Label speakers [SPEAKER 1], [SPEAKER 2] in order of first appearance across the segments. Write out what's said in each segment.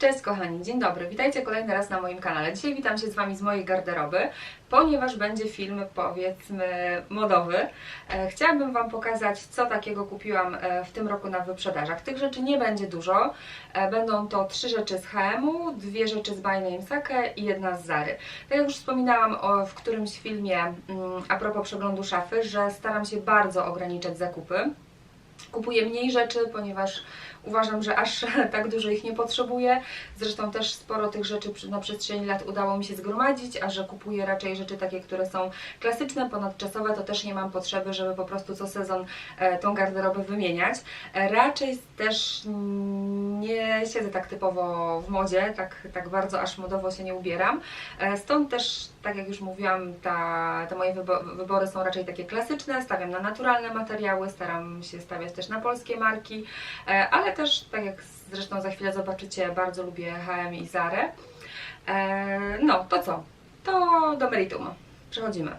[SPEAKER 1] Cześć kochani, dzień dobry, witajcie kolejny raz na moim kanale. Dzisiaj witam się z Wami z mojej garderoby, ponieważ będzie film powiedzmy modowy. E, Chciałabym Wam pokazać, co takiego kupiłam e, w tym roku na wyprzedażach. Tych rzeczy nie będzie dużo, E, będą to trzy rzeczy z H&M-u, dwie rzeczy z By Name Sake i jedna z Zary. Tak jak już wspominałam w którymś filmie mm, a propos przeglądu szafy, że staram się bardzo ograniczać zakupy. Kupuję mniej rzeczy, ponieważ uważam, że aż tak dużo ich nie potrzebuję. Zresztą też sporo tych rzeczy na przestrzeni lat udało mi się zgromadzić, a że kupuję raczej rzeczy takie, które są klasyczne, ponadczasowe, to też nie mam potrzeby, żeby po prostu co sezon e, tą garderobę wymieniać. E, Raczej też nie siedzę tak typowo w modzie, tak, tak bardzo aż modowo się nie ubieram. E, Stąd też, tak jak już mówiłam, ta, te moje wybo- wybory są raczej takie klasyczne, stawiam na naturalne materiały, staram się stawiać też na polskie marki, e, ale też, tak jak zresztą za chwilę zobaczycie, bardzo lubię H&M i Zarę. E, No, to co? To do meritum. Przechodzimy.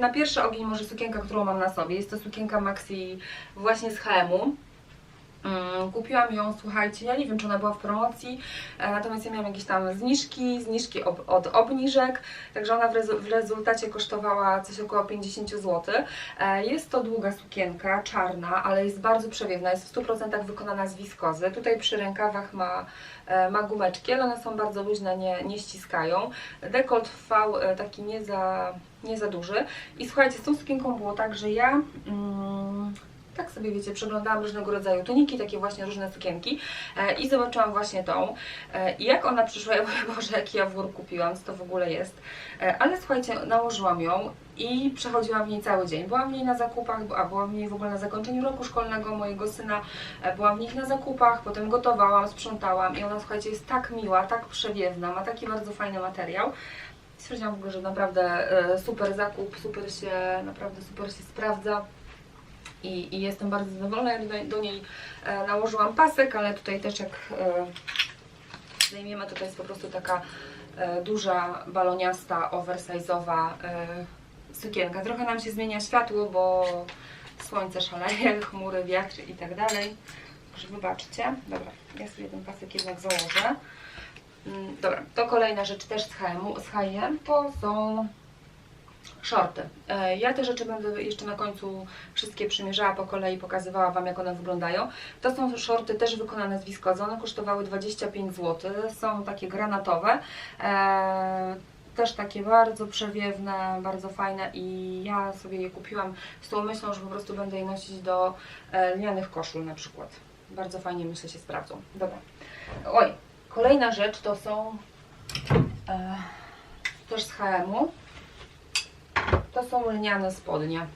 [SPEAKER 1] Na pierwszy ogień może sukienka, którą mam na sobie. Jest to sukienka Maxi właśnie z H&M-u. Mm, Kupiłam ją, słuchajcie, ja nie wiem, czy ona była w promocji, e, natomiast ja miałam jakieś tam zniżki, zniżki ob, od obniżek, także ona w, rezu, w rezultacie kosztowała coś około 50 zł. E, Jest to długa sukienka, czarna, ale jest bardzo przewiewna, jest w 100% wykonana z wiskozy. Tutaj przy rękawach ma, e, ma gumeczki, ale one są bardzo luźne, nie, nie ściskają. Dekolt V taki nie za, nie za duży. I słuchajcie, z tą sukienką było tak, że ja... Mm, tak sobie wiecie, przeglądałam różnego rodzaju tuniki, takie właśnie różne sukienki e, i zobaczyłam właśnie tą. E, I jak ona przyszła, ja mówię, Boże, jaki ja wór kupiłam, co to w ogóle jest. E, ale słuchajcie, nałożyłam ją i przechodziłam w niej cały dzień. Byłam w niej na zakupach, a byłam w niej w ogóle na zakończeniu roku szkolnego mojego syna. Byłam w nich na zakupach, potem gotowałam, sprzątałam i ona, słuchajcie, jest tak miła, tak przewiewna, ma taki bardzo fajny materiał. Stwierdziłam w ogóle, że naprawdę super zakup, super się, naprawdę super się sprawdza i, i jestem bardzo zadowolona. Ja do, do niej e, nałożyłam pasek, ale tutaj też jak e, zdejmiemy, to to jest po prostu taka e, duża, baloniasta, oversize'owa sukienka. Trochę nam się zmienia światło, bo słońce szaleje, chmury, wiatr i tak dalej. Także wybaczcie. Dobra, ja sobie ten pasek jednak założę. Mm, Dobra, to kolejna rzecz też z H&M to są shorty. E, Ja te rzeczy będę jeszcze na końcu wszystkie przymierzała po kolei, pokazywała Wam jak one wyglądają. To są shorty też wykonane z wiskozy, one kosztowały 25 zł, są takie granatowe. E, też takie bardzo przewiewne, bardzo fajne i ja sobie je kupiłam z tą myślą, że po prostu będę je nosić do e, lnianych koszul na przykład. Bardzo fajnie myślę się sprawdzą. Dobra. Oj, kolejna rzecz to są e, też z H&M-u. To są lniane spodnie.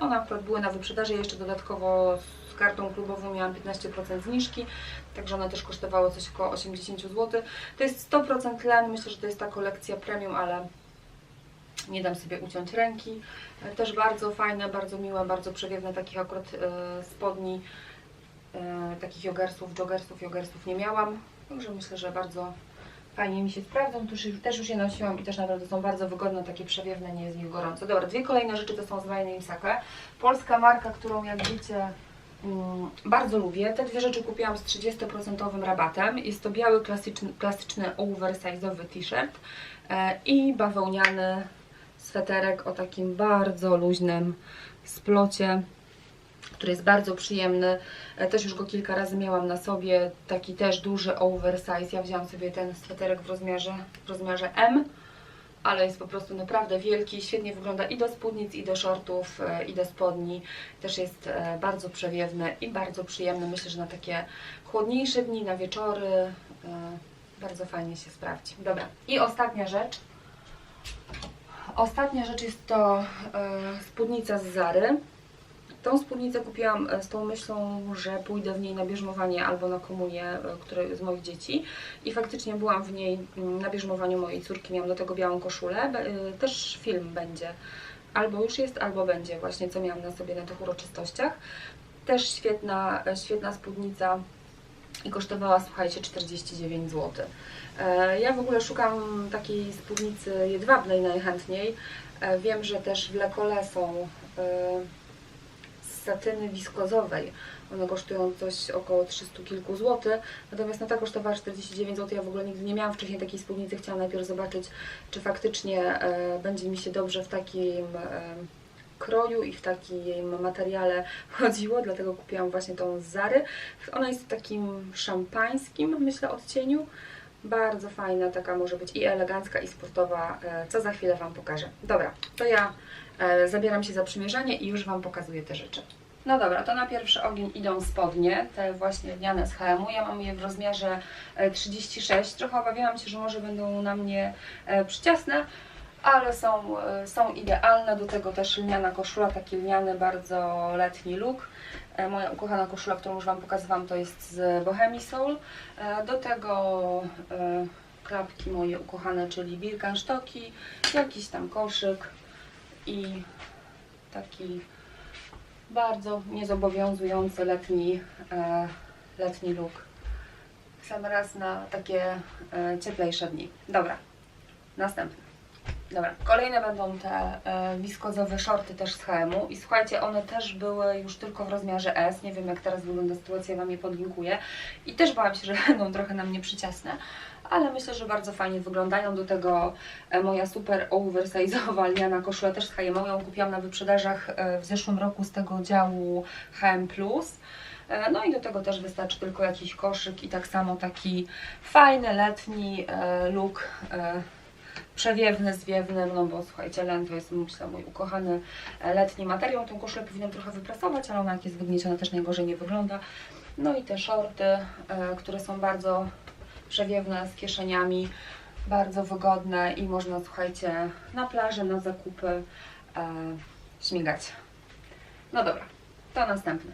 [SPEAKER 1] One akurat były na wyprzedaży, jeszcze dodatkowo z kartą klubową miałam 15% zniżki, także one też kosztowały coś około 80 zł. To jest 100% len, myślę, że to jest ta kolekcja premium, ale nie dam sobie uciąć ręki. Też bardzo fajne, bardzo miłe, bardzo przewiewne takich akurat e, spodni, e, takich jogersów, joggersów, jogersów nie miałam, także myślę, że bardzo fajnie mi się sprawdzą, też, też już je nosiłam i też naprawdę są bardzo wygodne, takie przewiewne, nie jest w nich gorąco. Dobra, dwie kolejne rzeczy to są z By Name Sake. Polska marka, którą jak wiecie mm, bardzo lubię. Te dwie rzeczy kupiłam z 30% rabatem. Jest to biały klasyczny, klasyczny oversize'owy t-shirt e, i bawełniany sweterek o takim bardzo luźnym splocie który jest bardzo przyjemny. E, Też już go kilka razy miałam na sobie. Taki też duży oversize. Ja wzięłam sobie ten sweterek w rozmiarze, w rozmiarze M, ale jest po prostu naprawdę wielki. Świetnie wygląda i do spódnic, i do shortów, e, i do spodni. Też jest e, bardzo przewiewny i bardzo przyjemny. Myślę, że na takie chłodniejsze dni, na wieczory bardzo fajnie się sprawdzi. Dobra. I ostatnia rzecz. Ostatnia rzecz jest to spódnica z Zary. Tą spódnicę kupiłam e, z tą myślą, że pójdę w niej na bierzmowanie albo na komunię e, które, z moich dzieci. I faktycznie byłam w niej mm, na bierzmowaniu mojej córki, miałam do tego białą koszulę. E, Też film będzie, albo już jest, albo będzie właśnie, co miałam na sobie na tych uroczystościach. Też świetna, świetna spódnica i kosztowała, słuchajcie, 49 zł. Ja w ogóle szukam takiej spódnicy jedwabnej najchętniej. Wiem, że też w Lekole są satyny wiskozowej One kosztują coś około 300 kilku złotych, natomiast no ta kosztowała 49 zł. Ja w ogóle nigdy nie miałam wcześniej takiej spódnicy. Chciałam najpierw zobaczyć, czy faktycznie e, będzie mi się dobrze w takim e, kroju i w takim materiale chodziło, dlatego kupiłam właśnie tą z Zary. Ona jest w takim szampańskim, myślę, odcieniu. Bardzo fajna, taka może być i elegancka, i sportowa, e, co za chwilę Wam pokażę. Dobra, to ja e, zabieram się za przymierzanie i już Wam pokazuję te rzeczy. No dobra, to na pierwszy ogień idą spodnie, te właśnie lniane z HM-u. Ja mam je w rozmiarze e, 36. Trochę obawiałam się, że może będą na mnie e, przyciasne, ale są, e, są idealne. Do tego też lniana koszula, taki lniany, bardzo letni look. E, Moja ukochana koszula, którą już Wam pokazywałam, to jest z Bohemi Soul. E, Do tego klapki moje ukochane, czyli Birkenstocki, jakiś tam koszyk i taki bardzo niezobowiązujący letni, letni look. Sam raz na takie cieplejsze dni. Dobra, następny. Dobra, kolejne będą te e, wiskozowe shorty też z HM-u i słuchajcie, one też były już tylko w rozmiarze S, nie wiem jak teraz wygląda sytuacja, Wam je podlinkuję. I też bałam się, że będą trochę na mnie przyciasne, ale myślę, że bardzo fajnie wyglądają, do tego e, moja super oversize'owa lniana koszula też z H&M, ją kupiłam na wyprzedażach e, w zeszłym roku z tego działu H&M+. No i do tego też wystarczy tylko jakiś koszyk i tak samo taki fajny, letni look przewiewny, zwiewny, no bo słuchajcie, len to jest myślę mój ukochany e, letni materiał. Tą koszulę powinnam trochę wyprasować, ale ona jak jest wygnieciona też najgorzej nie wygląda. No i te shorty, e, które są bardzo przewiewne z kieszeniami, bardzo wygodne i można słuchajcie na plaży, na zakupy e, śmigać. No dobra, to następny.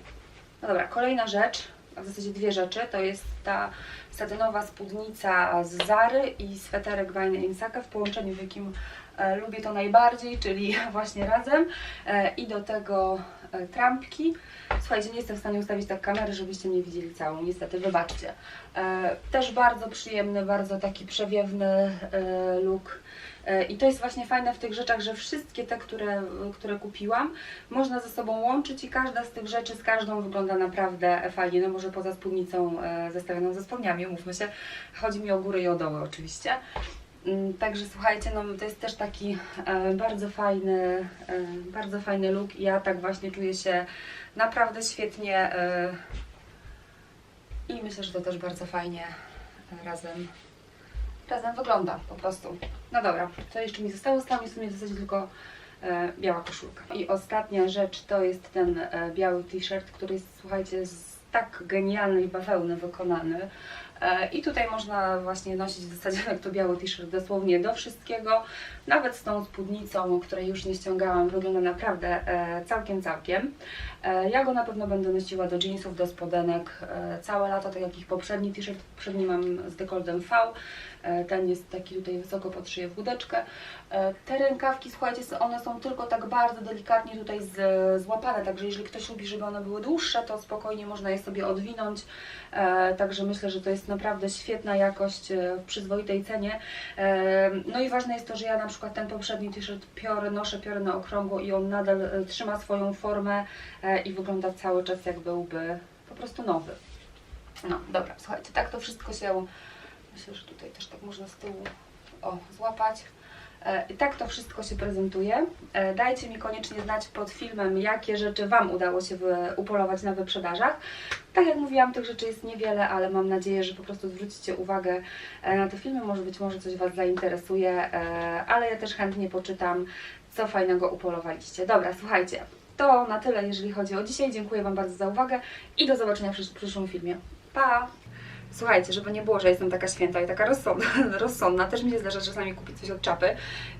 [SPEAKER 1] No dobra, kolejna rzecz, a w zasadzie dwie rzeczy, to jest ta satynowa spódnica z Zary i sweterek Wine Insaka w połączeniu, w jakim e, lubię to najbardziej, czyli właśnie razem e, i do tego e, trampki. Słuchajcie, nie jestem w stanie ustawić tak kamery, żebyście mnie widzieli całą, niestety, wybaczcie. Też bardzo przyjemny, bardzo taki przewiewny look. E, I to jest właśnie fajne w tych rzeczach, że wszystkie te, które, które kupiłam, można ze sobą łączyć i każda z tych rzeczy z każdą wygląda naprawdę fajnie. No może poza spódnicą e, zestawioną ze spodniami, mówmy się. Chodzi mi o góry i o doły oczywiście. Mm, Także słuchajcie, no to jest też taki e, bardzo fajny, bardzo fajny look ja tak właśnie czuję się naprawdę świetnie i myślę, że to też bardzo fajnie razem, razem wygląda po prostu. No dobra, co jeszcze mi zostało? Została mi w sumie w zasadzie tylko e, biała koszulka. I ostatnia rzecz to jest ten e, biały t-shirt, który jest, słuchajcie, z tak genialnej bawełny wykonany. E, I tutaj można właśnie nosić w zasadzie jak to biały t-shirt dosłownie do wszystkiego. Nawet z tą spódnicą, której już nie ściągałam, wygląda naprawdę e, całkiem, całkiem. E, Ja go na pewno będę nosiła do jeansów, do spodenek całe lato, tak jak ich poprzedni t-shirt. Poprzedni mam z dekoltem V. Ten jest taki tutaj wysoko pod szyję w łódeczkę. Te rękawki, słuchajcie, one są tylko tak bardzo delikatnie tutaj złapane, także jeżeli ktoś lubi, żeby one były dłuższe, to spokojnie można je sobie odwinąć. Także myślę, że to jest naprawdę świetna jakość e, w przyzwoitej cenie. E, No i ważne jest to, że ja na przykład ten poprzedni t-shirt piorę, noszę piorę na okrągło i on nadal e, trzyma swoją formę i wygląda cały czas jak byłby po prostu nowy. No dobra, słuchajcie, tak to wszystko się, myślę, że tutaj też tak można z tyłu o, złapać. E, I tak to wszystko się prezentuje. E, Dajcie mi koniecznie znać pod filmem, jakie rzeczy Wam udało się upolować na wyprzedażach. Tak jak mówiłam, tych rzeczy jest niewiele, ale mam nadzieję, że po prostu zwrócicie uwagę e, na te filmy. Może być może coś Was zainteresuje, ale ja też chętnie poczytam, co fajnego upolowaliście. Dobra, słuchajcie, to na tyle, jeżeli chodzi o dzisiaj. Dziękuję Wam bardzo za uwagę i do zobaczenia w przysz- przyszłym filmie. Pa! Słuchajcie, żeby nie było, że jestem taka święta i taka rozsądna, rozsądna, też mi się zdarza czasami kupić coś od czapy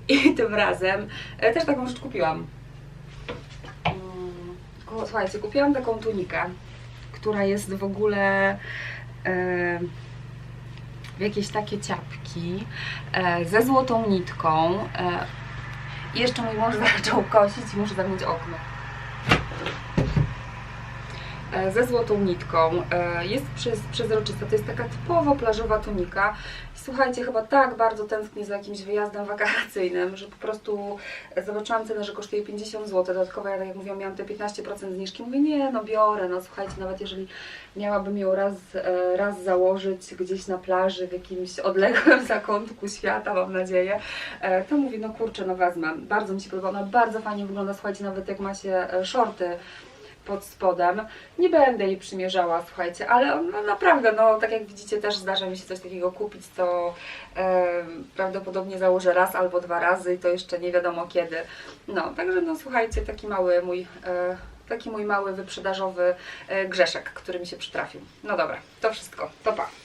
[SPEAKER 1] i tym razem e, też taką rzecz kupiłam. Mm, Słuchajcie, kupiłam taką tunikę, która jest w ogóle e, w jakieś takie ciapki e, ze złotą nitką. I jeszcze mój mąż zaczął kosić i muszę zamknąć okno. E, ze złotą nitką. E, Jest przez, przezroczysta, to jest taka typowo plażowa tunika. Słuchajcie, chyba tak bardzo tęsknię za jakimś wyjazdem wakacyjnym, że po prostu zobaczyłam cenę, że kosztuje 50 zł. Dodatkowo ja, tak jak mówiłam, miałam te 15% zniżki. Mówię, nie, no biorę, no słuchajcie, nawet jeżeli miałabym ją raz, e, raz założyć gdzieś na plaży, w jakimś odległym zakątku świata, mam nadzieję, e, to mówię, no kurczę, no wezmę. Bardzo mi się podoba, ona bardzo fajnie wygląda, słuchajcie, nawet jak ma się e, shorty pod spodem. Nie będę jej przymierzała, słuchajcie, ale no naprawdę, no tak jak widzicie, też zdarza mi się coś takiego kupić, co e, prawdopodobnie założę raz albo dwa razy i to jeszcze nie wiadomo kiedy. No, także no słuchajcie, taki mały mój, e, taki mój mały wyprzedażowy e, grzeszek, który mi się przytrafił. No dobra, to wszystko, to pa.